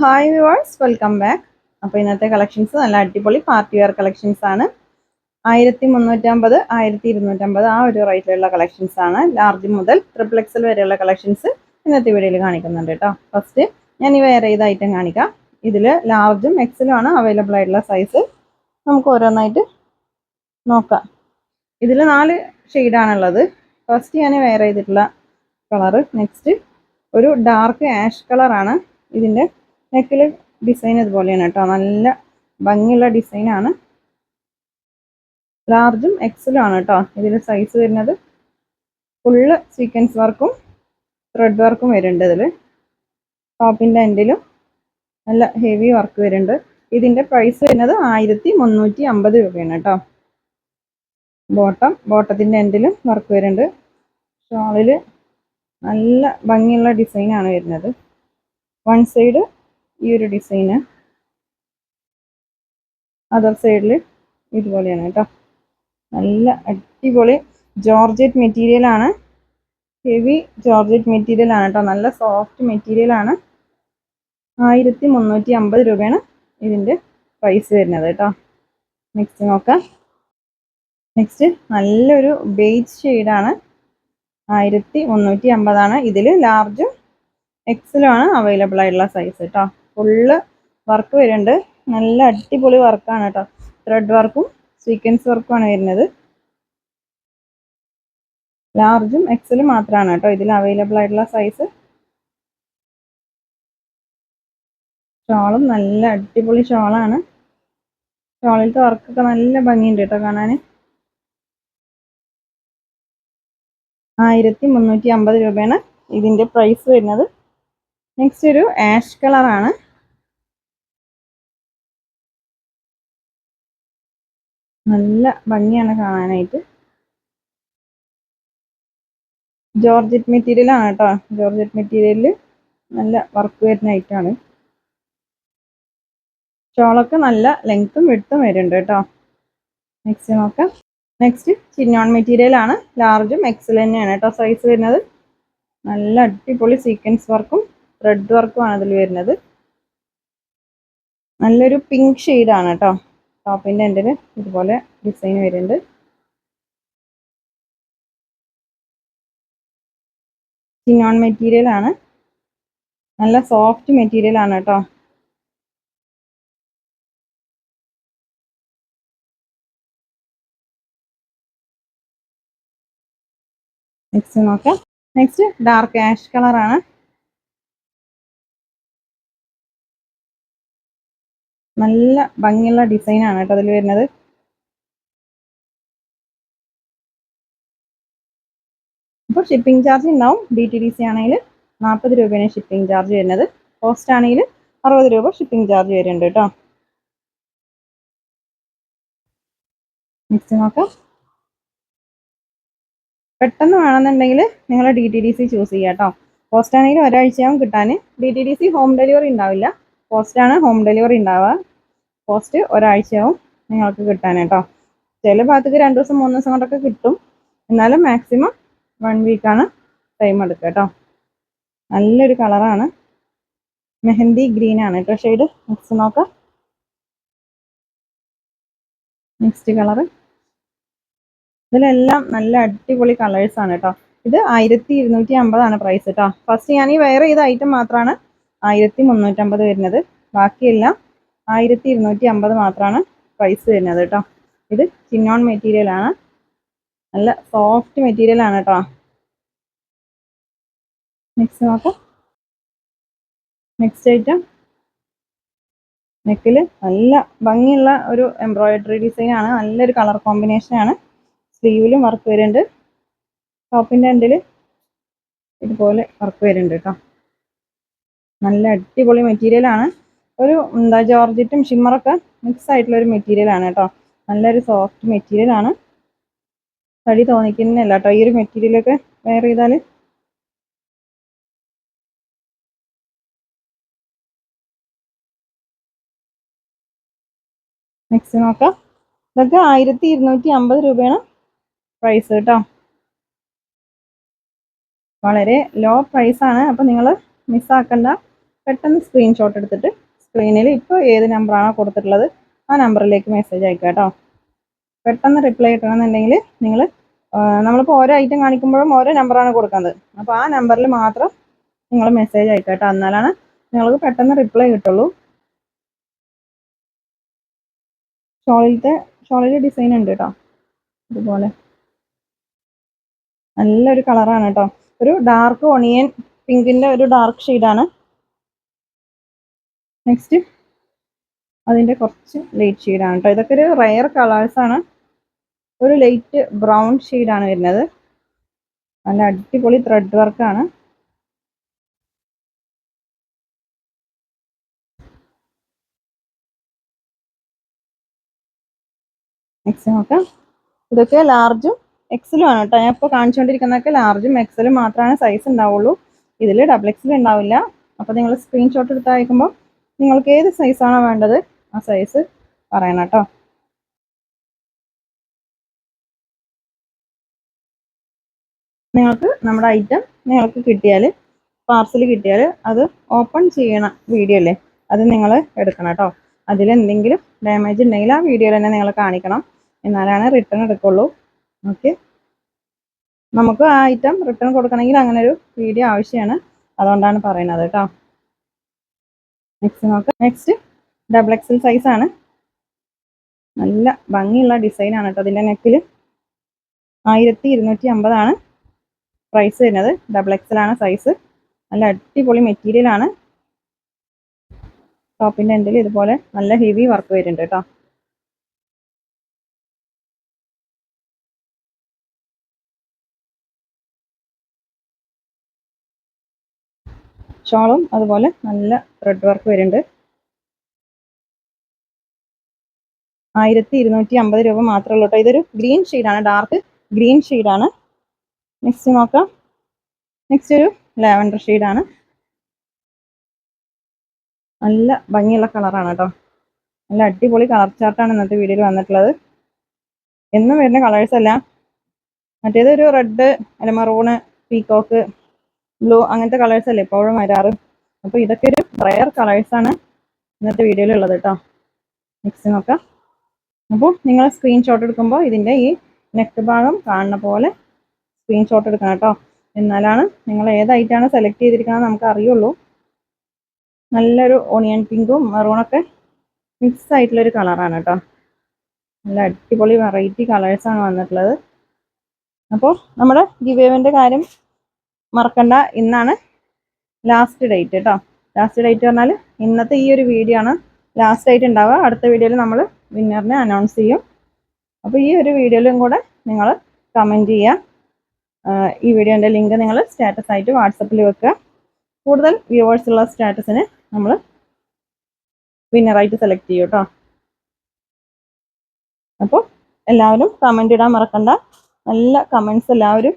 Hi viewers welcome back അപ്പോൾ ഇന്നത്തെ collections നല്ല അടിപൊളി പാർട്ടി വെയർ കളക്ഷൻസ് ആണ്. ആയിരത്തി മുന്നൂറ്റമ്പത് ആയിരത്തി ഇരുന്നൂറ്റമ്പത് ആ ഒരു റേറ്റിലുള്ള കളക്ഷൻസ് ആണ്. ലാർജ് മുതൽ ട്രിപ്പിൾ എക്സൽ വരെയുള്ള കളക്ഷൻസ് ഇന്നത്തെ വീഡിയോയിൽ കാണിക്കുന്നുണ്ട് കേട്ടോ ഫസ്റ്റ് ഞാൻ ഈ വേറെ ഏത് ഐറ്റം കാണിക്കാം. ഇതിൽ ലാർജും എക്സലും ആണ് അവൈലബിൾ ആയിട്ടുള്ള സൈസ് നമുക്ക് ഓരോന്നായിട്ട് നോക്കാം. ഇതിൽ നാല് ഷെയ്ഡാണുള്ളത് ഫസ്റ്റ് ഞാൻ വെയർ ചെയ്തിട്ടുള്ള കളറ് നെക്സ്റ്റ് ഒരു ഡാർക്ക് ആഷ് കളറാണ് ഇതിന്റെ നെക്കിൽ ഡിസൈൻ ഇതുപോലെയാണ് കേട്ടോ. നല്ല ഭംഗിയുള്ള ഡിസൈനാണ് ലാർജും എക്സലും ആണ് കേട്ടോ ഇതിൽ സൈസ് വരുന്നത്. ഫുള്ള് സീക്വൻസ് വർക്കും ത്രെഡ് വർക്കും വരുന്നുണ്ട് ഇതിൽ ടോപ്പിന്റെ എൻഡിലും നല്ല ഹെവി വർക്ക് വരുന്നുണ്ട്. ഇതിന്റെ പ്രൈസ് വരുന്നത് ആയിരത്തി മുന്നൂറ്റി അമ്പത് രൂപയാണ് കേട്ടോ ബോട്ടം ബോട്ടത്തിന്റെ എൻഡിലും വർക്ക് വരുന്നുണ്ട്. ഷോളിൽ നല്ല ഭംഗിയുള്ള ഡിസൈനാണ് വരുന്നത്. വൺ സൈഡ് ഈ ഒരു ഡിസൈന് അതർ സൈഡിൽ ഇതുപോലെയാണ് കേട്ടോ. നല്ല അടിപൊളി ജോർജറ്റ് മെറ്റീരിയൽ ആണ്. ഹെവി ജോർജറ്റ് മെറ്റീരിയലാണ് കേട്ടോ. നല്ല സോഫ്റ്റ് മെറ്റീരിയലാണ് ആയിരത്തി മുന്നൂറ്റി അമ്പത് രൂപയാണ് ഇതിന്റെ പ്രൈസ് വരുന്നത് കേട്ടോ. നെക്സ്റ്റ് നോക്കാം. നെക്സ്റ്റ് നല്ലൊരു ബേജ് ഷെയ്ഡാണ് ആയിരത്തി മുന്നൂറ്റി അമ്പതാണ് ഇതിൽ ലാർജും എക്സലും ആണ് അവൈലബിൾ ആയിട്ടുള്ള സൈസ് കേട്ടോ. ഫുള്ള് വർക്ക് വരുന്നുണ്ട്. നല്ല അടിപൊളി വർക്കാണ് കേട്ടോ ത്രെഡ് വർക്കും സീക്വൻസ് വർക്കും ആണ് വരുന്നത്. ലാർജും എക്സലും മാത്രമാണ് കേട്ടോ ഇതിൽ അവൈലബിൾ ആയിട്ടുള്ള സൈസ് ഷോളും നല്ല അടിപൊളി ഷോളാണ്. ഷോളിലത്തെ വർക്കൊക്കെ നല്ല ഭംഗിയുണ്ട് കേട്ടോ കാണാൻ ആയിരത്തി മുന്നൂറ്റി അമ്പത് രൂപയാണ് ഇതിന്റെ പ്രൈസ് വരുന്നത്. നെക്സ്റ്റ് ഒരു ആഷ് കളറാണ് നല്ല ഭംഗിയാണ് കാണാനായിട്ട്. ജോർജറ്റ് മെറ്റീരിയലാണ് കേട്ടോ ജോർജറ്റ് മെറ്റീരിയലിൽ നല്ല വർക്ക് വരുന്ന ഐറ്റാണ് ഷോളൊക്കെ നല്ല ലെങ്ത്തും വിടുത്തും വരുന്നുണ്ട് കേട്ടോ നെക്സ്റ്റ് നോക്കാം. നെക്സ്റ്റ് ചിന്നോൺ മെറ്റീരിയൽ ആണ്. ലാർജും എക്സൽ തന്നെയാണ് കേട്ടോ സൈസ് വരുന്നത്. നല്ല അടിപൊളി സീക്വൻസ് വർക്കും ത്രെഡ് വർക്കും ആണ് അതിൽ വരുന്നത്. നല്ലൊരു പിങ്ക് ഷെയ്ഡാണ് കേട്ടോ ടോപ്പിന്റെ എൻഡിൽ ഇതുപോലെ ഡിസൈൻ വരുന്നുണ്ട്. ചിന്നോൺ മെറ്റീരിയൽ ആണ്. നല്ല സോഫ്റ്റ് മെറ്റീരിയൽ ആണ് കേട്ടോ നെക്സ്റ്റ് നോക്കാം. നെക്സ്റ്റ് ഡാർക്ക് ആഷ് കളറാണ് നല്ല ഭംഗിയുള്ള ഡിസൈനാണ് കേട്ടോ അതിൽ വരുന്നത്. അപ്പോൾ ഷിപ്പിംഗ് ചാർജ് ഉണ്ടാവും. ഡി ടി ഡി സി ആണെങ്കിൽ നാൽപ്പത് രൂപയാണ് ഷിപ്പിംഗ് ചാർജ് വരുന്നത്. പോസ്റ്റ് ആണെങ്കിൽ അറുപത് രൂപ ഷിപ്പിംഗ് ചാർജ് വരുന്നുണ്ട് കേട്ടോ. നെക്സ്റ്റ് നോക്കാം. പെട്ടെന്ന് വേണമെന്നുണ്ടെങ്കിൽ നിങ്ങൾ D T D C choose ചെയ്യുക കേട്ടോ. പോസ്റ്റ് ആണെങ്കിൽ ഒരാഴ്ചയാവും കിട്ടാൻ. D T D C home delivery ഉണ്ടാവില്ല. പോസ്റ്റാണ് ഹോം ഡെലിവറി ഉണ്ടാവുക. പോസ്റ്റ് ഒരാഴ്ചയാവും നിങ്ങൾക്ക് കിട്ടാൻ കേട്ടോ ചില ഭാഗത്തേക്ക് രണ്ട് ദിവസം മൂന്ന് ദിവസം കൊണ്ടൊക്കെ കിട്ടും. എന്നാലും മാക്സിമം വൺ വീക്കാണ് ടൈം എടുക്കുക കേട്ടോ നല്ലൊരു കളറാണ് മെഹന്തി ഗ്രീൻ ആണ് കേട്ടോ ഷെയ്ഡ് നെക്സ്റ്റ് നോക്കാം. നെക്സ്റ്റ് കളറ് ഇതിലെല്ലാം നല്ല അടിപൊളി കളേഴ്സ് ആണ് കേട്ടോ ഇത് ആയിരത്തി ഇരുന്നൂറ്റി അമ്പതാണ് പ്രൈസ് കേട്ടോ ഫസ്റ്റ് ഞാൻ ഈ വെയർ ചെയ്ത ഐറ്റം മാത്രമാണ് ആയിരത്തി മുന്നൂറ്റമ്പത് വരുന്നത്. ബാക്കിയെല്ലാം ആയിരത്തി ഇരുന്നൂറ്റി അമ്പത് മാത്രമാണ് പ്രൈസ് വരുന്നത് കേട്ടോ. ഇത് ചിന്നോൺ മെറ്റീരിയൽ ആണ്. നല്ല സോഫ്റ്റ് മെറ്റീരിയൽ ആണ് കേട്ടോ. നെക്സ്റ്റ് നോക്കാം. നെക്സ്റ്റ് ഐറ്റം നെക്കിൽ നല്ല ഭംഗിയുള്ള ഒരു എംബ്രോയിഡറി ഡിസൈൻ ആണ്. നല്ലൊരു കളർ കോമ്പിനേഷൻ ആണ്. സ്ലീവിലും വർക്ക് വരുന്നുണ്ട്. ടോപ്പിന്റെ എൻഡിൽ ഇതുപോലെ വർക്ക് വരുന്നുണ്ട് കേട്ടോ. നല്ല അടിപൊളി മെറ്റീരിയൽ ആണ്. ഒരു എന്താ ജോർജറ്റും ഷിമ്മറൊക്കെ മിക്സ് ആയിട്ടുള്ള ഒരു മെറ്റീരിയൽ ആണ് കേട്ടോ. നല്ലൊരു സോഫ്റ്റ് മെറ്റീരിയൽ ആണ്. തടി തോന്നിക്കുന്നില്ല കേട്ടോ. ഈ ഒരു മെറ്റീരിയലൊക്കെ വെയർ ചെയ്താൽ നെക്സ്റ്റ് നോക്കാം. ഇതൊക്കെ ആയിരത്തി ഇരുന്നൂറ്റി അമ്പത് രൂപയാണ് പ്രൈസ് കേട്ടോ. വളരെ ലോ പ്രൈസാണ് അപ്പോൾ നിങ്ങൾ മിസ്സാക്കണ്ട പെട്ടെന്ന് സ്ക്രീൻഷോട്ട് എടുത്തിട്ട് സ്ക്രീനിൽ ഇപ്പോൾ ഏത് നമ്പറാണോ കൊടുത്തിട്ടുള്ളത് ആ നമ്പറിലേക്ക് മെസ്സേജ് അയക്കുക കേട്ടോ. പെട്ടെന്ന് റിപ്ലൈ കിട്ടണമെന്നുണ്ടെങ്കിൽ നിങ്ങൾ നമ്മളിപ്പോൾ ഓരോ ഐറ്റം കാണിക്കുമ്പോഴും ഓരോ നമ്പറാണ് കൊടുക്കുന്നത്. അപ്പോൾ ആ നമ്പറിൽ മാത്രം നിങ്ങൾ മെസ്സേജ് അയക്കുക കേട്ടോ. എന്നാലാണ് നിങ്ങൾക്ക് പെട്ടെന്ന് റിപ്ലൈ കിട്ടുള്ളൂ. ഷോളിലത്തെ ഷോളിൽ ഡിസൈൻ ഉണ്ട് കേട്ടോ. ഇതുപോലെ. നല്ലൊരു കളറാണ് കേട്ടോ. ഒരു ഡാർക്ക് ഒണിയൻ പിങ്കിന്റെ ഒരു ഡാർക്ക് ഷെയ്ഡാണ് നെക്സ്റ്റ് അതിന്റെ കുറച്ച് ലൈറ്റ് ഷെയ്ഡാണ് കേട്ടോ ഇതൊക്കെ ഒരു റയർ കളേഴ്സാണ് ഒരു ലൈറ്റ് ബ്രൗൺ ഷെയ്ഡാണ് വരുന്നത്. നല്ല അടിപൊളി ത്രെഡ് വർക്കാണ് നെക്സ്റ്റ് നോക്കാം. ഇതൊക്കെ ലാർജും എക്സലും ആണ് കേട്ടോ ഞാൻ ഇപ്പോൾ കാണിച്ചുകൊണ്ടിരിക്കുന്നതൊക്കെ ലാർജും എക്സലും മാത്രമാണ് സൈസ് ഉണ്ടാവുള്ളൂ. ഇതിൽ ഡബിൾ എക്സൽ ഉണ്ടാവില്ല. അപ്പോൾ നിങ്ങൾ സ്ക്രീൻഷോട്ട് എടുത്ത് അയക്കുമ്പോൾ നിങ്ങൾക്ക് ഏത് സൈസാണോ വേണ്ടത് ആ സൈസ് പറയണം കേട്ടോ. നിങ്ങൾക്ക് നമ്മുടെ ഐറ്റം നിങ്ങൾക്ക് കിട്ടിയാൽ പാർസൽ കിട്ടിയാൽ അത് ഓപ്പൺ ചെയ്യണ വീഡിയോ അല്ലേ? അത് നിങ്ങൾ എടുക്കണം കേട്ടോ. അതിലെന്തെങ്കിലും ഡാമേജ് ഉണ്ടെങ്കിൽ ആ വീഡിയോയിൽ തന്നെ നിങ്ങൾ കാണിക്കണം. എന്നാലാണ് റിട്ടേൺ എടുക്കുള്ളൂ. ഓക്കെ നമുക്ക് ആ ഐറ്റം റിട്ടേൺ കൊടുക്കണമെങ്കിൽ അങ്ങനെ ഒരു വീഡിയോ ആവശ്യമാണ്. അതുകൊണ്ടാണ് പറയുന്നത് കേട്ടോ. നെക്സ്റ്റ് നോക്കാം. നെക്സ്റ്റ് ഡബിൾ എക്സൽ സൈസ് ആണ്. നല്ല ഭംഗിയുള്ള ഡിസൈൻ ആണ് കേട്ടോ അതിന്റെ നെക്കിൽ ആയിരത്തി ഇരുന്നൂറ്റി അമ്പതാണ് പ്രൈസ് വരുന്നത്. ഡബിൾ എക്സൽ ആണ് സൈസ് നല്ല അടിപൊളി മെറ്റീരിയൽ ആണ്. ടോപ്പിന്റെ എൻഡിൽ ഇതുപോലെ നല്ല ഹെവി വർക്ക് വരുന്നുണ്ട് കേട്ടോ ഷോളും അതുപോലെ നല്ല ത്രെഡ് വർക്ക് വരുന്നുണ്ട്. ആയിരത്തി ഇരുന്നൂറ്റി അമ്പത് രൂപ മാത്രമേ ഉള്ളൂ കേട്ടോ. ഇതൊരു ഗ്രീൻ ഷെയ്ഡാണ് ഡാർക്ക് ഗ്രീൻ ഷെയ്ഡാണ് നെക്സ്റ്റ് നോക്കാം. നെക്സ്റ്റ് ഒരു ലാവൻഡർ ഷെയ്ഡാണ് നല്ല ഭംഗിയുള്ള കളറാണ് കേട്ടോ. നല്ല അടിപൊളി കളർ ചാർട്ടാണ് ഇന്നത്തെ വീഡിയോയിൽ വന്നിട്ടുള്ളത്. എന്നും വരുന്ന കളേഴ്സ് അല്ല മറ്റേത് ഒരു റെഡ് അല്ല മറൂണ് പീക്കോക്ക് ബ്ലൂ അങ്ങനത്തെ കളേഴ്സ് അല്ലേ എപ്പോഴും വരാറ്? അപ്പോൾ ഇതൊക്കെ ഒരു റയർ കളേഴ്സാണ് ഇന്നത്തെ വീഡിയോയിൽ ഉള്ളത് കേട്ടോ നെക്സ്റ്റ് നോക്കാം. അപ്പോൾ നിങ്ങൾ സ്ക്രീൻഷോട്ട് എടുക്കുമ്പോൾ ഇതിന്റെ ഈ നെക്ക് ഭാഗം കാണുന്ന പോലെ സ്ക്രീൻഷോട്ട് എടുക്കണം കേട്ടോ എന്നാലാണ് നിങ്ങൾ ഏതായിട്ടാണ് സെലക്ട് ചെയ്തിരിക്കുന്നത് നമുക്ക് അറിയുള്ളൂ. നല്ലൊരു ഓണിയൻ പിങ്കും മെറൂണൊക്കെ മിക്സ് ആയിട്ടുള്ളൊരു കളറാണ് കേട്ടോ നല്ല അടിപൊളി വെറൈറ്റി കളേഴ്സാണ് വന്നിട്ടുള്ളത്. അപ്പോൾ നമ്മുടെ ഗിവേവിന്റെ കാര്യം മറക്കണ്ട. ഇന്നാണ് ലാസ്റ്റ് ഡേറ്റ് കേട്ടോ ലാസ്റ്റ് ഡേറ്റ് പറഞ്ഞാൽ ഇന്നത്തെ ഈ ഒരു വീഡിയോ ആണ് ലാസ്റ്റ് ആയിട്ട് ഉണ്ടാവുക. അടുത്ത വീഡിയോയിൽ നമ്മൾ വിന്നറിനെ അനൗൺസ് ചെയ്യും. അപ്പോൾ ഈ ഒരു വീഡിയോയിലും കൂടെ നിങ്ങൾ കമന്റ് ചെയ്യുക. ഈ വീഡിയോന്റെ ലിങ്ക് നിങ്ങൾ സ്റ്റാറ്റസ് ആയിട്ട് വാട്സപ്പിൽ വെക്കുക. കൂടുതൽ വ്യൂവേഴ്സ് ഉള്ള സ്റ്റാറ്റസിന് നമ്മൾ വിന്നറായിട്ട് സെലക്ട് ചെയ്യും കേട്ടോ അപ്പോൾ എല്ലാവരും കമന്റ് ഇടാൻ മറക്കണ്ട. നല്ല കമൻസ് എല്ലാവരും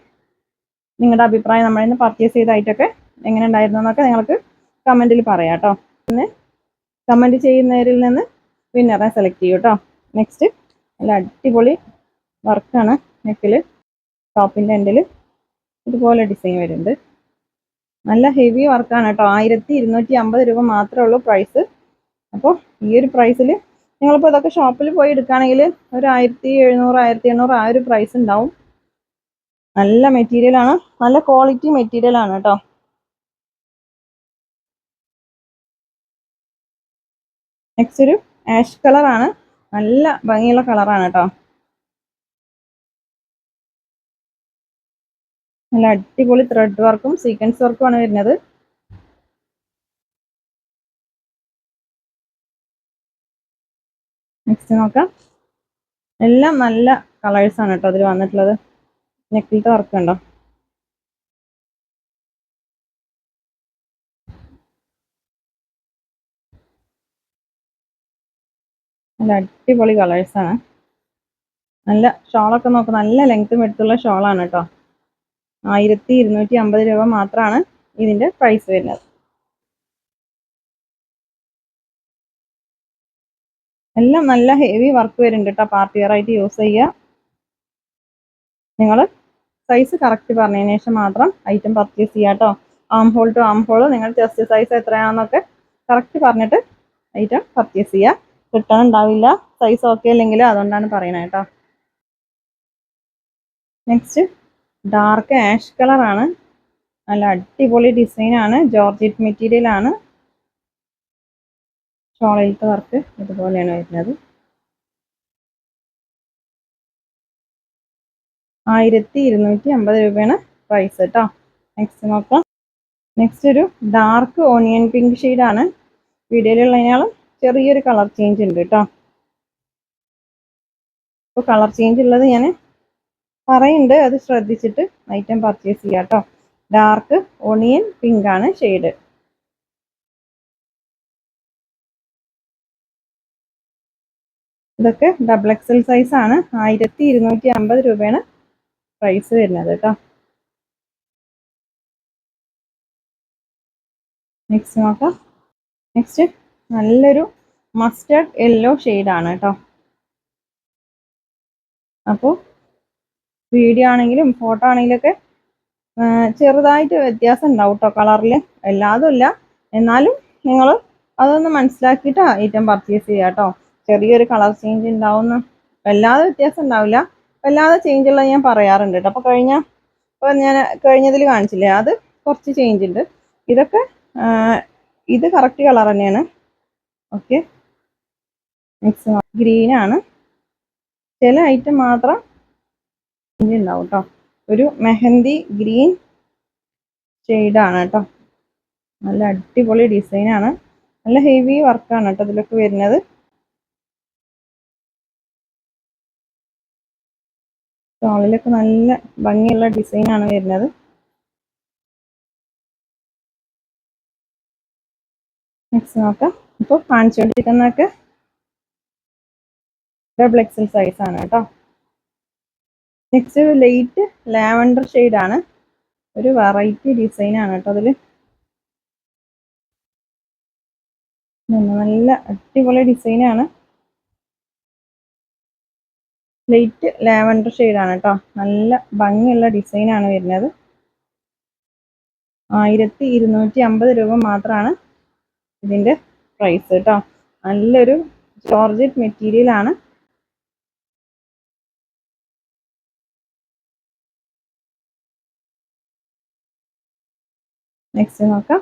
നിങ്ങളുടെ അഭിപ്രായം നമ്മളിൽ നിന്ന് പർച്ചേസ് ചെയ്തായിട്ടൊക്കെ എങ്ങനെ ഉണ്ടായിരുന്നു എന്നൊക്കെ നിങ്ങൾക്ക് കമന്റിൽ പറയാം കേട്ടോ. പിന്നെ കമന്റ് ചെയ്യുന്നവരിൽ നിന്ന് വിന്നറെ സെലക്ട് ചെയ്യൂ കേട്ടോ. നെക്സ്റ്റ് നല്ല അടിപൊളി വർക്കാണ് നെക്കിൽ ടോപ്പിന്റെ എൻഡിൽ ഇതുപോലെ ഡിസൈൻ വരുന്നുണ്ട്. നല്ല ഹെവി വർക്കാണ് കേട്ടോ. ആയിരത്തി ഇരുന്നൂറ്റി അമ്പത് രൂപ മാത്രമേ ഉള്ളൂ പ്രൈസ് അപ്പോൾ ഈ ഒരു പ്രൈസിൽ നിങ്ങളിപ്പോൾ ഇതൊക്കെ ഷോപ്പിൽ പോയി എടുക്കുകയാണെങ്കിൽ ഒരു ആയിരത്തി എഴുന്നൂറ് ആയിരത്തി എണ്ണൂറ് ആ ഒരു പ്രൈസ് ഉണ്ടാവും. നല്ല മെറ്റീരിയൽ ആണ്. നല്ല ക്വാളിറ്റി മെറ്റീരിയൽ ആണ് കേട്ടോ നെക്സ്റ്റ് ഒരു ആഷ് കളറാണ് നല്ല ഭംഗിയുള്ള കളറാണ് കേട്ടോ നല്ല അടിപൊളി ത്രെഡ് വർക്കും സീക്വൻസ് വർക്കും ആണ് വരുന്നത്. നെക്സ്റ്റ് നോക്കാം. എല്ലാം നല്ല കളേഴ്സാണ് ആണ് കേട്ടോ അതിൽ വന്നിട്ടുള്ളത്. നെക്കിലത്തെ വർക്ക് ഉണ്ടോ നല്ല അടിപൊളി കളേഴ്സ് ആണ്. നല്ല ഷോളൊക്കെ നോക്ക് നല്ല ലെങ്ത്തും എടുത്തുള്ള ഷോളാണ് കേട്ടോ. ആയിരത്തി ഇരുന്നൂറ്റി അമ്പത് രൂപ മാത്രമാണ് ഇതിന്റെ പ്രൈസ് വരുന്നത്. എല്ലാം നല്ല ഹെവി വർക്ക് വരുന്നുണ്ട് കേട്ടോ പാർട്ടി വെയർ ആയിട്ട് യൂസ് ചെയ്യുക നിങ്ങൾ സൈസ് കറക്റ്റ് പറഞ്ഞതിന് ശേഷം മാത്രം ഐറ്റം പർച്ചേസ് ചെയ്യുക കേട്ടോ. Arm hole to arm hole നിങ്ങൾ ചെസ്റ്റ് സൈസ് എത്രയാണെന്നൊക്കെ കറക്റ്റ് പറഞ്ഞിട്ട് ഐറ്റം പർച്ചേസ് ചെയ്യുക റിട്ടേൺ ഉണ്ടാവില്ല. സൈസ് ഓക്കെ അല്ലെങ്കിൽ അതുകൊണ്ടാണ് പറയുന്നത് കേട്ടോ. നെക്സ്റ്റ് ഡാർക്ക് ആഷ് കളറാണ് നല്ല അടിപൊളി ഡിസൈനാണ് ജോർജറ്റ് മെറ്റീരിയൽ ആണ്. ഷോളയിലത്തെ വർക്ക് ഇതുപോലെയാണ് വരുന്നത്. ആയിരത്തി ഇരുന്നൂറ്റി അമ്പത് രൂപയാണ് പ്രൈസ് കേട്ടോ നെക്സ്റ്റ് നോക്കാം. നെക്സ്റ്റ് ഒരു ഡാർക്ക് ഓണിയൻ പിങ്ക് ഷെയ്ഡാണ് വീഡിയോയിലുള്ളതിനാളും ചെറിയൊരു കളർ ചേഞ്ച് ഉണ്ട് കേട്ടോ ഇപ്പോൾ കളർ ചേഞ്ച് ഉള്ളത് ഞാൻ പറയുന്നുണ്ട്. അത് ശ്രദ്ധിച്ചിട്ട് ഐറ്റം പർച്ചേസ് ചെയ്യാം കേട്ടോ ഡാർക്ക് ഓണിയൻ പിങ്ക് ആണ് ഷെയ്ഡ് ഇതൊക്കെ ഡബിൾ എക്സൽ സൈസ് ആണ്. ആയിരത്തി ഇരുന്നൂറ്റി അമ്പത് രൂപയാണ് പ്രൈസ് വരുന്നത് കേട്ടോ. നെക്സ്റ്റ് നോക്കാം. നെക്സ്റ്റ് നല്ലൊരു മസ്റ്റർഡ് യെല്ലോ ആണ് കേട്ടോ. അപ്പോൾ വീഡിയോ ആണെങ്കിലും ഫോട്ടോ ആണെങ്കിലും ഒക്കെ ചെറുതായിട്ട് വ്യത്യാസം ഉണ്ടാവും കേട്ടോ കളറിൽ എല്ലാതും ഇല്ല. എന്നാലും നിങ്ങൾ അതൊന്ന് മനസ്സിലാക്കിയിട്ട് ഐറ്റം പർച്ചേസ് ചെയ്യുക കേട്ടോ. ചെറിയൊരു കളർ ചേഞ്ച് ഉണ്ടാവുന്ന വല്ലാതെ വ്യത്യാസം ഉണ്ടാവില്ല. വല്ലാതെ ചേഞ്ച് ഉള്ളത് ഞാൻ പറയാറുണ്ട് കേട്ടോ അപ്പോൾ കഴിഞ്ഞ ഇപ്പോൾ ഞാൻ കഴിഞ്ഞതിൽ കാണിച്ചില്ലേ? അത് കുറച്ച് ചേഞ്ച് ഉണ്ട്. ഇതൊക്കെ ഇത് കറക്റ്റ് കളർ തന്നെയാണ്. ഓക്കെ മിക്സ് ഗ്രീനാണ് ചില ഐറ്റം മാത്രം ചേഞ്ച് ഉണ്ടാവും കേട്ടോ ഒരു മെഹന്തി ഗ്രീൻ ഷെയ്ഡാണ് കേട്ടോ നല്ല അടിപൊളി ഡിസൈനാണ് നല്ല ഹെവി വർക്കാണ് കേട്ടോ ഇതിലൊക്കെ വരുന്നത്. സ്റ്റോളിലൊക്കെ നല്ല ഭംഗിയുള്ള ഡിസൈനാണ് വരുന്നത്. നെക്സ്റ്റ് നോക്കാം. ഇപ്പോൾ കാണിച്ചുകൊണ്ടിരിക്കുന്നതൊക്കെ ഡബിൾ എക്സൽ സൈസ് ആണ് കേട്ടോ. നെക്സ്റ്റ് ലൈറ്റ് ലാവൻഡർ ആണ്. ഒരു വെറൈറ്റി ഡിസൈൻ ആണ് കേട്ടോ അതിൽ നല്ല അടിപൊളി ഡിസൈനാണ് ലൈറ്റ് ലാവൻഡർ ആണ് കേട്ടോ നല്ല ഭംഗിയുള്ള ഡിസൈനാണ് വരുന്നത്. ആയിരത്തി ഇരുന്നൂറ്റി അമ്പത് രൂപ മാത്രമാണ് ഇതിന്റെ പ്രൈസ് കേട്ടോ നല്ലൊരു ജോർജറ്റ് മെറ്റീരിയൽ ആണ്. നെക്സ്റ്റ് നോക്കാം.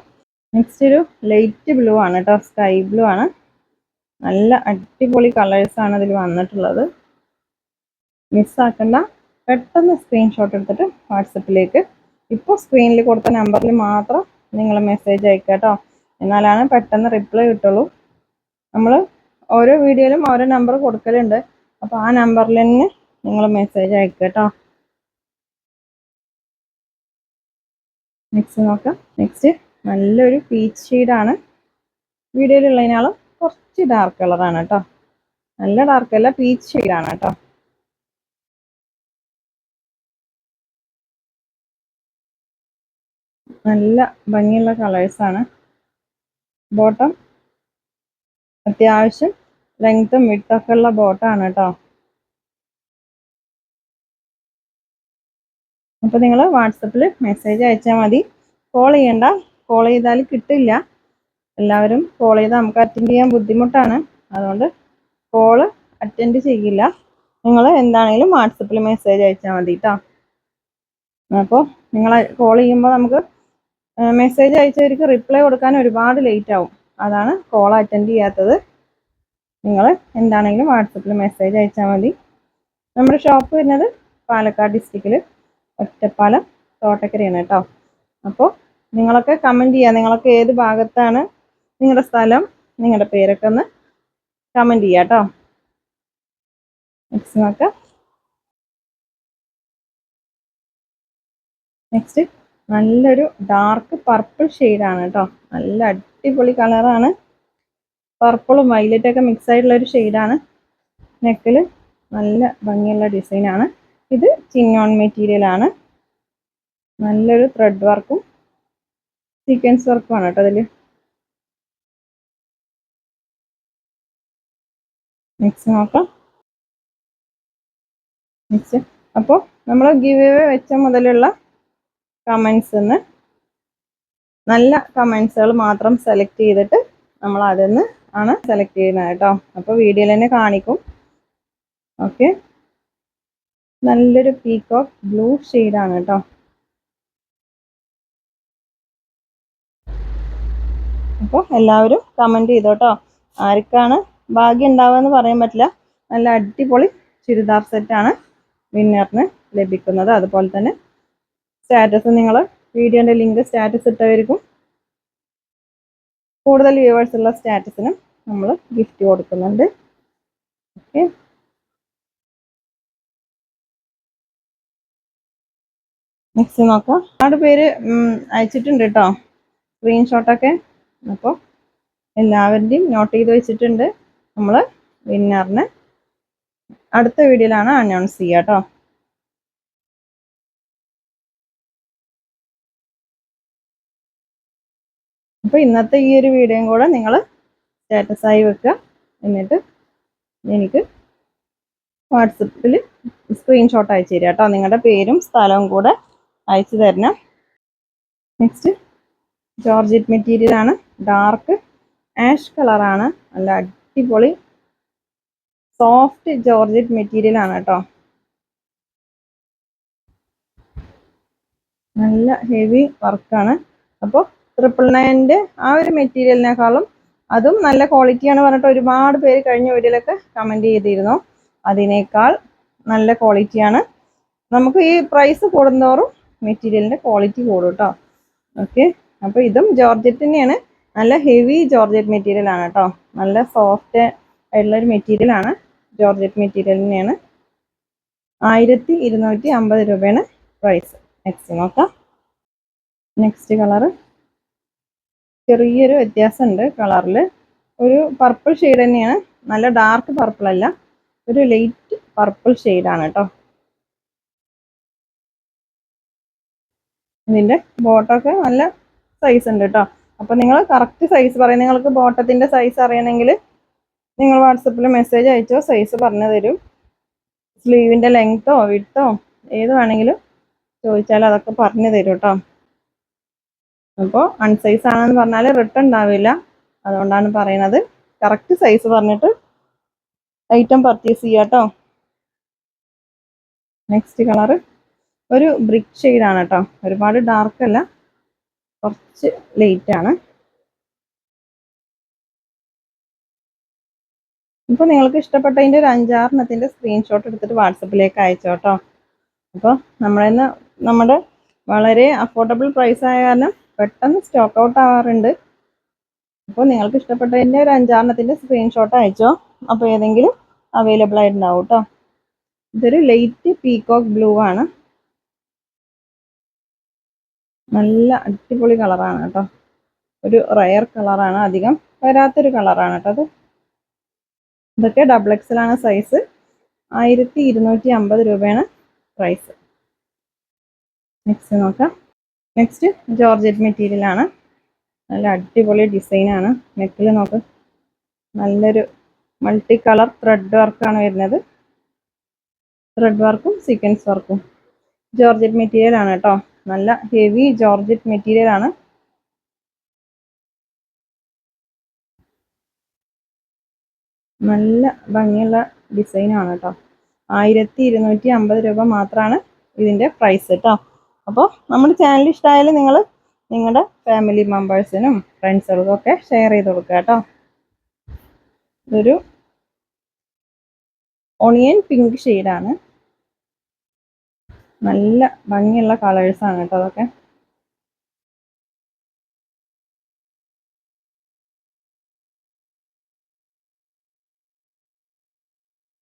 നെക്സ്റ്റ് ഒരു ലൈറ്റ് ബ്ലൂ ആണ് കേട്ടോ സ്കൈ ബ്ലൂ ആണ്. നല്ല അടിപൊളി കളേഴ്സാണ് ഇതിൽ വന്നിട്ടുള്ളത്. മിസ്സാക്കണ്ട. പെട്ടെന്ന് സ്ക്രീൻഷോട്ട് എടുത്തിട്ട് വാട്സപ്പിലേക്ക് ഇപ്പോൾ സ്ക്രീനിൽ കൊടുത്ത നമ്പറിൽ മാത്രം നിങ്ങൾ മെസ്സേജ് അയക്കുക കേട്ടോ എന്നാലാണ് പെട്ടെന്ന് റിപ്ലൈ കിട്ടുള്ളൂ. നമ്മൾ ഓരോ വീഡിയോയിലും ഓരോ നമ്പർ കൊടുക്കലുണ്ട്. അപ്പോൾ ആ നമ്പറിൽ തന്നെ നിങ്ങൾ മെസ്സേജ് അയക്കുക കേട്ടോ നെക്സ്റ്റ് നോക്കാം. നെക്സ്റ്റ് നല്ലൊരു പീച്ച് ഷെയ്ഡാണ് വീഡിയോയിലുള്ളതിനാളും കുറച്ച് ഡാർക്ക് കളറാണ് കേട്ടോ നല്ല ഡാർക്ക് അല്ല പീച്ച് ഷെയ്ഡാണ് കേട്ടോ നല്ല ഭംഗിയുള്ള കളേഴ്സാണ് ബോട്ടം അത്യാവശ്യം ലെങ്ത്തും വിട്ടൊക്കെ ഉള്ള ബോട്ടാണ് കേട്ടോ അപ്പോൾ നിങ്ങൾ വാട്സപ്പിൽ മെസ്സേജ് അയച്ചാൽ മതി. കോൾ ചെയ്യണ്ട. കോൾ ചെയ്താൽ കിട്ടില്ല. എല്ലാവരും കോൾ ചെയ്താൽ നമുക്ക് അറ്റൻഡ് ചെയ്യാൻ ബുദ്ധിമുട്ടാണ്. അതുകൊണ്ട് കോൾ അറ്റൻഡ് ചെയ്യില്ല. നിങ്ങൾ എന്താണെങ്കിലും വാട്സപ്പിൽ മെസ്സേജ് അയച്ചാൽ മതി കേട്ടോ അപ്പോൾ നിങ്ങൾ കോൾ ചെയ്യുമ്പോൾ നമുക്ക് മെസ്സേജ് അയച്ചവർക്ക് റിപ്ലൈ കൊടുക്കാൻ ഒരുപാട് ലേറ്റ് ആവും. അതാണ് കോൾ അറ്റൻഡ് ചെയ്യാത്തത്. നിങ്ങൾ എന്താണെങ്കിലും വാട്സപ്പിൽ മെസ്സേജ് അയച്ചാൽ മതി. നമ്മുടെ ഷോപ്പ് വരുന്നത് പാലക്കാട് ഡിസ്ട്രിക്റ്റിൽ ഒറ്റപ്പാലം തോട്ടക്കരയാണ് കേട്ടോ. അപ്പോൾ നിങ്ങളൊക്കെ കമന്റ് ചെയ്യുക നിങ്ങളൊക്കെ ഏത് ഭാഗത്താണ് നിങ്ങളുടെ സ്ഥലം നിങ്ങളുടെ പേരൊക്കെ ഒന്ന് കമന്റ് ചെയ്യുക കേട്ടോ. നെക്സ്റ്റ് നോക്കാം. നെക്സ്റ്റ് നല്ലൊരു ഡാർക്ക് പർപ്പിൾ ഷെയ്ഡാണ് കേട്ടോ നല്ല അടിപൊളി കളറാണ് പർപ്പിളും വൈലറ്റൊക്കെ മിക്സ് ആയിട്ടുള്ള ഒരു ഷെയ്ഡാണ് നെക്കിൽ നല്ല ഭംഗിയുള്ള ഡിസൈനാണ് ഇത് ചിന്നോൺ മെറ്റീരിയൽ ആണ്. നല്ലൊരു ത്രെഡ് വർക്കും സീക്വൻസ് വർക്കും ആണ് കേട്ടോ അതിൽ മിക്സ് നോക്കാം. മിക്സ് അപ്പോൾ നമ്മൾ ഗിവ് വെച്ച മുതലുള്ള കമൻസ് നല്ല കമൻസുകൾ മാത്രം സെലക്ട് ചെയ്തിട്ട് നമ്മൾ അതിൽ നിന്ന് ആണ് സെലക്ട് ചെയ്യുന്നത് കേട്ടോ. അപ്പോൾ വീഡിയോയിൽ തന്നെ കാണിക്കും. ഓക്കെ നല്ലൊരു പീക്ക് ഓഫ് ബ്ലൂ ആണ് കേട്ടോ. അപ്പോൾ എല്ലാവരും കമന്റ് ചെയ്തോട്ടോ ആർക്കാണ് ഭാഗ്യം ഉണ്ടാവുക പറയാൻ പറ്റില്ല. നല്ല അടിപൊളി ചുരിദാർ സെറ്റാണ് വിന്നറിന് ലഭിക്കുന്നത്. അതുപോലെ തന്നെ സ്റ്റാറ്റസ് നിങ്ങൾ വീഡിയോന്റെ ലിങ്ക് സ്റ്റാറ്റസ് ഇട്ടവർക്കും കൂടുതൽ വ്യൂവേഴ്സ് ഉള്ള സ്റ്റാറ്റസിനും നമ്മൾ ഗിഫ്റ്റ് കൊടുക്കുന്നുണ്ട്. ഓക്കെ നെക്സ്റ്റ് നോക്കാം. ഒരുപാട് പേര് അയച്ചിട്ടുണ്ട് കേട്ടോ സ്ക്രീൻഷോട്ടൊക്കെ അപ്പോൾ എല്ലാവരുടെയും നോട്ട് ചെയ്ത് വെച്ചിട്ടുണ്ട്. നമ്മൾ വിന്നറിന് അടുത്ത വീഡിയോയിലാണ് അനൗൺസ് ചെയ്യുക കേട്ടോ അപ്പോൾ ഇന്നത്തെ ഈ ഒരു വീഡിയോയും കൂടെ നിങ്ങൾ സ്റ്റാറ്റസായി വെക്കുക. എന്നിട്ട് എനിക്ക് വാട്സപ്പിൽ സ്ക്രീൻഷോട്ട് അയച്ചു തരിക കേട്ടോ. നിങ്ങളുടെ പേരും സ്ഥലവും കൂടെ അയച്ചു തരണം. നെക്സ്റ്റ് ജോർജറ്റ് മെറ്റീരിയൽ ആണ്. ഡാർക്ക് ആഷ് കളറാണ് നല്ല അടിപൊളി സോഫ്റ്റ് ജോർജറ്റ് മെറ്റീരിയലാണ് കേട്ടോ. നല്ല ഹെവി വർക്കാണ് അപ്പോൾ ട്രിപ്പിൾ നയന്റെ ആ ഒരു മെറ്റീരിയലിനേക്കാളും അതും നല്ല ക്വാളിറ്റിയാണ് പറഞ്ഞിട്ട് ഒരുപാട് പേര് കഴിഞ്ഞ വീഡിയോയിലൊക്കെ കമന്റ് ചെയ്തിരുന്നു. അതിനേക്കാൾ നല്ല ക്വാളിറ്റിയാണ് നമുക്ക് ഈ പ്രൈസ് കൂടുന്നതോറും മെറ്റീരിയലിന്റെ ക്വാളിറ്റി കൂടും കേട്ടോ ഓക്കെ അപ്പോൾ ഇതും ജോർജറ്റ് തന്നെയാണ്. നല്ല ഹെവി ജോർജറ്റ് മെറ്റീരിയലാണ് കേട്ടോ നല്ല സോഫ്റ്റ് ആയിട്ടുള്ളൊരു മെറ്റീരിയൽ ആണ് ജോർജറ്റ് മെറ്റീരിയൽ തന്നെയാണ്. ആയിരത്തി ഇരുന്നൂറ്റി അമ്പത് രൂപയാണ് പ്രൈസ് നെക്സ്റ്റ് നോക്കാം. നെക്സ്റ്റ് കളറ് ചെറിയൊരു വ്യത്യാസമുണ്ട് കളറിൽ. ഒരു പർപ്പിൾ ഷെയ്ഡ് തന്നെയാണ്. നല്ല ഡാർക്ക് പർപ്പിൾ അല്ല. ഒരു ലൈറ്റ് പർപ്പിൾ ഷെയ്ഡാണ് കേട്ടോ ഇതിന്റെ ബോട്ടൊക്കെ നല്ല സൈസ് ഉണ്ട് കേട്ടോ അപ്പോൾ നിങ്ങൾ കറക്റ്റ് സൈസ് പറയും. നിങ്ങൾക്ക് ബോട്ടത്തിന്റെ സൈസ് അറിയണമെങ്കിൽ നിങ്ങൾ വാട്സപ്പിൽ മെസ്സേജ് അയച്ചോ സൈസ് പറഞ്ഞു തരും. സ്ലീവിന്റെ ലെങ്ത്തോ വിട്ടോ ഏത് വേണമെങ്കിലും ചോദിച്ചാൽ അതൊക്കെ പറഞ്ഞു തരും കേട്ടോ അപ്പോൾ അൺസൈസ് ആണെന്ന് പറഞ്ഞാൽ റിട്ടേൺ ഉണ്ടാവില്ല. അതുകൊണ്ടാണ് പറയുന്നത്. കറക്റ്റ് സൈസ് പറഞ്ഞിട്ട് ഐറ്റം പർച്ചേസ് ചെയ്യാം കേട്ടോ നെക്സ്റ്റ് കളറ് ഒരു ബ്രിക്ക് ഷെയ്ഡാണ് കേട്ടോ ഒരുപാട് ഡാർക്ക് അല്ല. കുറച്ച് ലൈറ്റ് ആണ്. ഇപ്പോൾ നിങ്ങൾക്ക് ഇഷ്ടപ്പെട്ടതിന്റെ ഒരു അഞ്ചാറെണ്ണത്തിന്റെ സ്ക്രീൻഷോട്ട് എടുത്തിട്ട് വാട്സപ്പിലേക്ക് അയച്ചോ കേട്ടോ അപ്പോൾ നമ്മളിന്ന് നമ്മുടെ വളരെ അഫോർഡബിൾ പ്രൈസ് കാരണം പെട്ടെന്ന് സ്റ്റോക്ക് ഔട്ട് ആവാറുണ്ട്. അപ്പോൾ നിങ്ങൾക്ക് ഇഷ്ടപ്പെട്ടതിന്റെ ഒരു അഞ്ചാറെണ്ണത്തിന്റെ സ്ക്രീൻഷോട്ട് അയച്ചോ. അപ്പോൾ ഏതെങ്കിലും അവൈലബിൾ ആയിട്ടുണ്ടാവും കേട്ടോ ഇതൊരു ലൈറ്റ് പീകോക്ക് ബ്ലൂ ആണ്. നല്ല അടിപൊളി കളറാണ് കേട്ടോ ഒരു റയർ കളറാണ് അധികം വരാത്തൊരു കളറാണ് കേട്ടോ അത്. ഇതൊക്കെ ഡബിൾ എക്സലാണ് സൈസ് ആയിരത്തി ഇരുന്നൂറ്റി അമ്പത് രൂപയാണ് പ്രൈസ് നെക്സ്റ്റ് നോക്കാം. നെക്സ്റ്റ് ജോർജറ്റ് മെറ്റീരിയൽ ആണ്. നല്ല അടിപൊളി ഡിസൈനാണ് നെക്കിൽ നോക്ക്. നല്ലൊരു മൾട്ടി കളർ ത്രെഡ് വർക്കാണ് വരുന്നത്. ത്രെഡ് വർക്കും സീക്വൻസ് വർക്കും ജോർജറ്റ് മെറ്റീരിയൽ ആണ് കേട്ടോ. നല്ല ഹെവി ജോർജറ്റ് മെറ്റീരിയൽ ആണ്. നല്ല ഭംഗിയുള്ള ഡിസൈനാണ് കേട്ടോ. ആയിരത്തി ഇരുന്നൂറ്റി അമ്പത് രൂപ മാത്രമാണ് ഇതിന്റെ പ്രൈസ് കേട്ടോ. അപ്പോൾ നമ്മുടെ ചാനൽ ഇഷ്ടമായാലും നിങ്ങൾ നിങ്ങളുടെ ഫാമിലി മെമ്പേഴ്സിനും ഫ്രണ്ട്സുകൾക്കും ഒക്കെ ഷെയർ ചെയ്ത് കൊടുക്കുക കേട്ടോ. ഇതൊരു ഓണിയൻ പിങ്ക് ഷെയ്ഡാണ് നല്ല ഭംഗിയുള്ള കളേഴ്സാണ് കേട്ടോ അതൊക്കെ.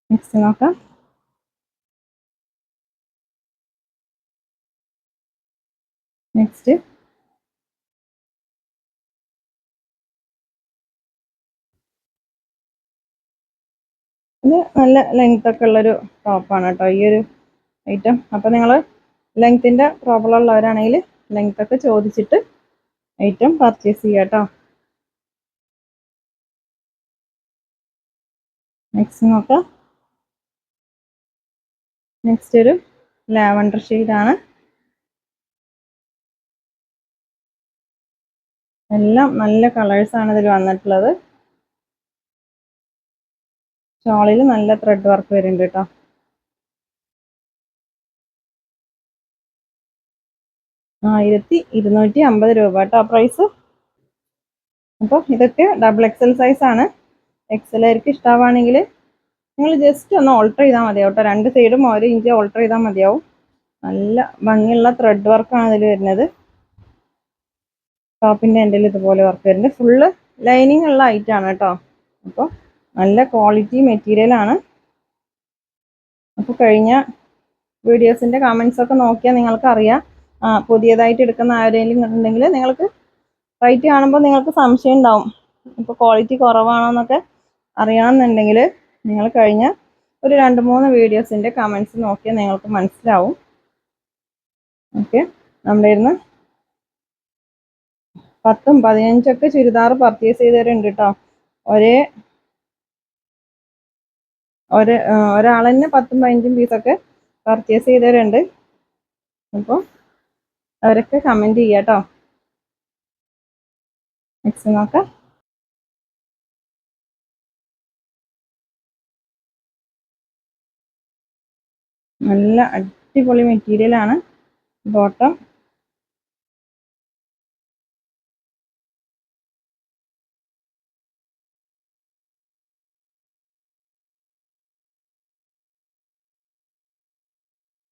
നെക്സ്റ്റ് നോക്കാം. നെക്സ്റ്റ് ഇത് നല്ല ലെങ്ത് ഒക്കെ ഉള്ളൊരു ടോപ്പാണ് കേട്ടോ. ഈ ഒരു ഐറ്റം അപ്പോൾ നിങ്ങൾ ലെങ്ത്തിന്റെ പ്രോബ്ലം ഉള്ളവരാണെങ്കിൽ ലെങ്ത് ഒക്കെ ചോദിച്ചിട്ട് ഐറ്റം പർച്ചേസ് ചെയ്യുക കേട്ടോ. നെക്സ്റ്റ് നോക്കാം. നെക്സ്റ്റ് ഒരു ലാവണ്ടർ ഷെയ്ഡാണ് എല്ലാം നല്ല കളേഴ്സ് ആണ് ഇതിൽ വന്നിട്ടുള്ളത്. ഷോളിൽ നല്ല ത്രെഡ് വർക്ക് വരുന്നുണ്ട് കേട്ടോ ആയിരത്തി ഇരുന്നൂറ്റി അമ്പത് രൂപ കേട്ടോ പ്രൈസ് അപ്പോൾ ഇതൊക്കെ ഡബിൾ എക്സൽ സൈസ് ആണ്. എക്സൽ ആയിരിക്കും ഇഷ്ടമാണെങ്കിൽ നിങ്ങൾ ജസ്റ്റ് ഒന്ന് ഓൾട്ടർ ചെയ്താൽ മതിയാവും കേട്ടോ രണ്ട് സൈഡും ഒരു ഇഞ്ച് ഓൾട്ടർ ചെയ്താൽ മതിയാവും. നല്ല ഭംഗിയുള്ള ത്രെഡ് വർക്കാണ് ഇതിൽ വരുന്നത്. ടോപ്പിന്റെ എന്റെ ഇതുപോലെ വർക്ക് വരുന്നുണ്ട്. ഫുള്ള് ലൈനിങ് ഉള്ള ഐറ്റം ആണ് കേട്ടോ. അപ്പോൾ നല്ല ക്വാളിറ്റി മെറ്റീരിയൽ ആണ്. അപ്പോൾ കഴിഞ്ഞ വീഡിയോസിന്റെ കമൻസൊക്കെ നോക്കിയാൽ നിങ്ങൾക്ക് അറിയാം. ആ പുതിയതായിട്ട് എടുക്കുന്ന ആരെങ്കിലും ഉണ്ടെങ്കിൽ നിങ്ങൾക്ക് റൈറ്റ് കാണുമ്പോൾ നിങ്ങൾക്ക് സംശയം ഉണ്ടാവും. ഇപ്പോൾ ക്വാളിറ്റി കുറവാണോ എന്നൊക്കെ അറിയണമെന്നുണ്ടെങ്കിൽ നിങ്ങൾ കഴിഞ്ഞ ഒരു രണ്ട് മൂന്ന് വീഡിയോസിന്റെ കമൻസ് നോക്കിയാൽ നിങ്ങൾക്ക് മനസ്സിലാവും. ഓക്കെ നമ്മുടെ ഇരുന്ന് പത്തും പതിനഞ്ചൊക്കെ ചുരിദാർ പർച്ചേസ് ചെയ്തവരുണ്ട് കേട്ടോ ഒരേ ഒരു ഒരാൾ തന്നെ പത്തും പതിനഞ്ചും പീസൊക്കെ പർച്ചേസ് ചെയ്തവരുണ്ട്. അപ്പോൾ അവരൊക്കെ കമന്റ് ചെയ്യാം കേട്ടോ നെക്സ്റ്റ് നോക്കാം. നല്ല അടിപൊളി മെറ്റീരിയൽ ആണ്. ബോട്ടം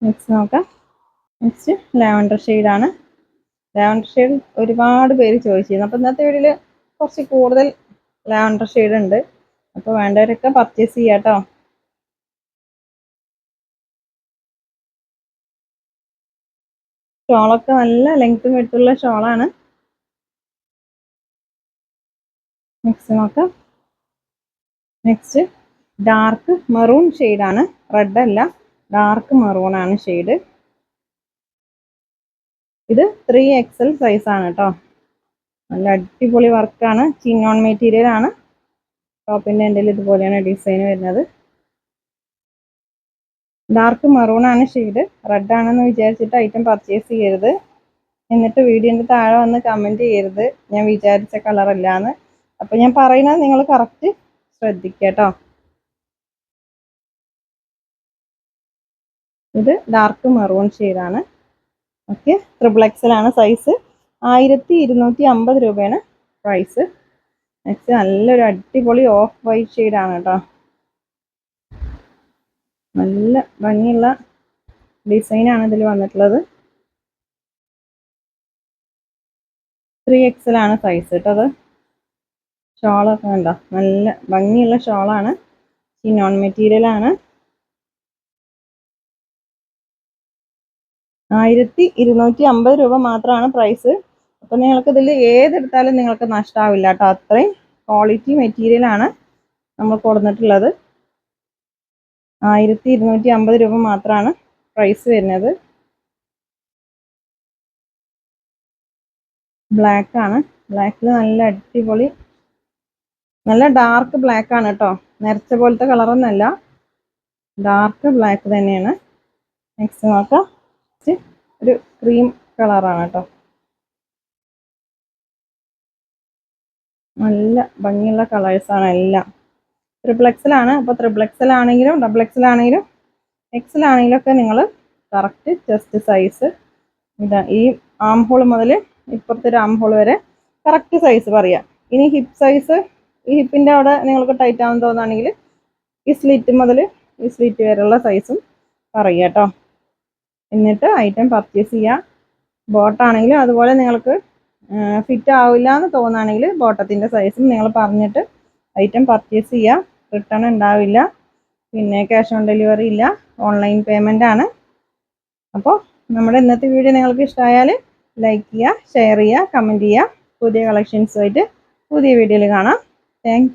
നെക്സ്റ്റ് നോക്കാം. നെക്സ്റ്റ് ലാവൻഡർ ഷെയ്ഡാണ് ലാവൻഡർ ഷെയ്ഡ് ഒരുപാട് പേര് ചോദിച്ചിരുന്നു. അപ്പോൾ ഇന്നത്തെ വീഡിയോയിൽ കുറച്ച് കൂടുതൽ ലാവൻഡർ ഷെയ്ഡ് ഉണ്ട്. അപ്പോൾ വേണ്ടവരൊക്കെ പർച്ചേസ് ചെയ്യാം കേട്ടോ. ഷോളൊക്കെ നല്ല ലെങ്ത്തും വെട്ടുള്ള ഷോളാണ് നെക്സ്റ്റ് നോക്കാം. നെക്സ്റ്റ് ഡാർക്ക് മെറൂൺ ഷെയ്ഡാണ് റെഡ് അല്ല. ഡാർക്ക് മെറൂൺ ആണ് ഷെയ്ഡ് ഇത് ത്രീ എക്സൽ സൈസ് ആണ് കേട്ടോ നല്ല അടിപൊളി വർക്കാണ് ചിന്നോൺ മെറ്റീരിയൽ ആണ്. ടോപ്പിന്റെ എന്റെ ഇതുപോലെയാണ് ഡിസൈൻ വരുന്നത്. ഡാർക്ക് മെറൂൺ ആണ് ഷെയ്ഡ് റെഡ് ആണെന്ന് വിചാരിച്ചിട്ട് ഐറ്റം പർച്ചേസ് ചെയ്യരുത്. എന്നിട്ട് വീഡിയോന്റെ താഴെ വന്ന് കമന്റ് ചെയ്യരുത്. ഞാൻ വിചാരിച്ച കളറല്ലാന്ന് അപ്പം അപ്പോൾ ഞാൻ പറയുന്നത് നിങ്ങൾ കറക്റ്റ് ശ്രദ്ധിക്കുക കേട്ടോ ഇത് ഡാർക്ക് മെറൂൺ ഷെയ്ഡാണ് ഓക്കെ ട്രിപ്പിൾ എക്സൽ ആണ് സൈസ് ആയിരത്തി ഇരുന്നൂറ്റി അമ്പത് രൂപയാണ് പ്രൈസ് നെക്സ്റ്റ് നല്ലൊരു അടിപൊളി ഓഫ് വൈറ്റ് ഷെയ്ഡാണ് കേട്ടോ. നല്ല ഭംഗിയുള്ള ഡിസൈനാണ് ഇതിൽ വന്നിട്ടുള്ളത്. ത്രീ എക്സൽ ആണ് സൈസ് കേട്ടോ അത്. ഷോളൊക്കെ ഉണ്ടോ നല്ല ഭംഗിയുള്ള ഷോളാണ് ഈ നോൺ മെറ്റീരിയൽ ആയിരത്തി ഇരുന്നൂറ്റി അമ്പത് രൂപ മാത്രമാണ് പ്രൈസ് അപ്പം നിങ്ങൾക്ക് ഇതിൽ ഏതെടുത്താലും നിങ്ങൾക്ക് നഷ്ടമാവില്ല കേട്ടോ. അത്രയും ക്വാളിറ്റി മെറ്റീരിയൽ ആണ് നമ്മൾ കൊടുത്തിട്ടുള്ളത്. ആയിരത്തി ഇരുന്നൂറ്റി അമ്പത് രൂപ മാത്രമാണ് പ്രൈസ് വരുന്നത്. ബ്ലാക്ക് ആണ്. ബ്ലാക്കിൽ നല്ല അടിപൊളി നല്ല ഡാർക്ക് ബ്ലാക്ക് ആണ് കേട്ടോ. നിറച്ച പോലത്തെ കളറൊന്നല്ല ഡാർക്ക് ബ്ലാക്ക് തന്നെയാണ്. നെക്സ്റ്റ് നോക്കാം. ഒരു ക്രീം കളറാണ് കേട്ടോ. നല്ല ഭംഗിയുള്ള കളേഴ്സാണ് എല്ലാം. ട്രിപ്പിൾ അപ്പോൾ ട്രിപ്പിൾ എക്സൽ ആണെങ്കിലും ഡബിൾ എക്സൽ ആണെങ്കിലും ഒക്കെ നിങ്ങൾ കറക്റ്റ് ചെസ്റ്റ് സൈസ് ഇതാ ഈ ആം ഹോൾ മുതൽ ഇപ്പുറത്തെ ഒരു ആം ഹോൾ വരെ കറക്റ്റ് സൈസ് പറയാം. ഇനി ഹിപ്പ് സൈസ് ഈ ഹിപ്പിന്റെ അവിടെ നിങ്ങൾക്ക് ടൈറ്റ് ആണെന്ന് തോന്നുകയാണെങ്കിൽ ഈ സ്ലിറ്റ് മുതൽ ഈ സ്ലിറ്റ് വരെയുള്ള സൈസും പറയുക കേട്ടോ. എന്നിട്ട് ഐറ്റം പർച്ചേസ് ചെയ്യുക ബോട്ടാണെങ്കിലും അതുപോലെ നിങ്ങൾക്ക് ഫിറ്റ് ആവില്ല എന്ന് തോന്നുകയാണെങ്കിൽ ബോട്ടത്തിന്റെ സൈസും നിങ്ങൾ പറഞ്ഞിട്ട് ഐറ്റം പർച്ചേസ് ചെയ്യുക റിട്ടേൺ ഉണ്ടാവില്ല. പിന്നെ ക്യാഷ് ഓൺ ഡെലിവറി ഇല്ല. ഓൺലൈൻ പേയ്മെന്റ് ആണ്. അപ്പോൾ നമ്മുടെ ഇന്നത്തെ വീഡിയോ നിങ്ങൾക്ക് ഇഷ്ടമായാൽ ലൈക്ക് ചെയ്യുക ഷെയർ ചെയ്യുക കമന്റ് ചെയ്യുക പുതിയ കളക്ഷൻസുമായിട്ട് പുതിയ വീഡിയോയിൽ കാണാം. താങ്ക്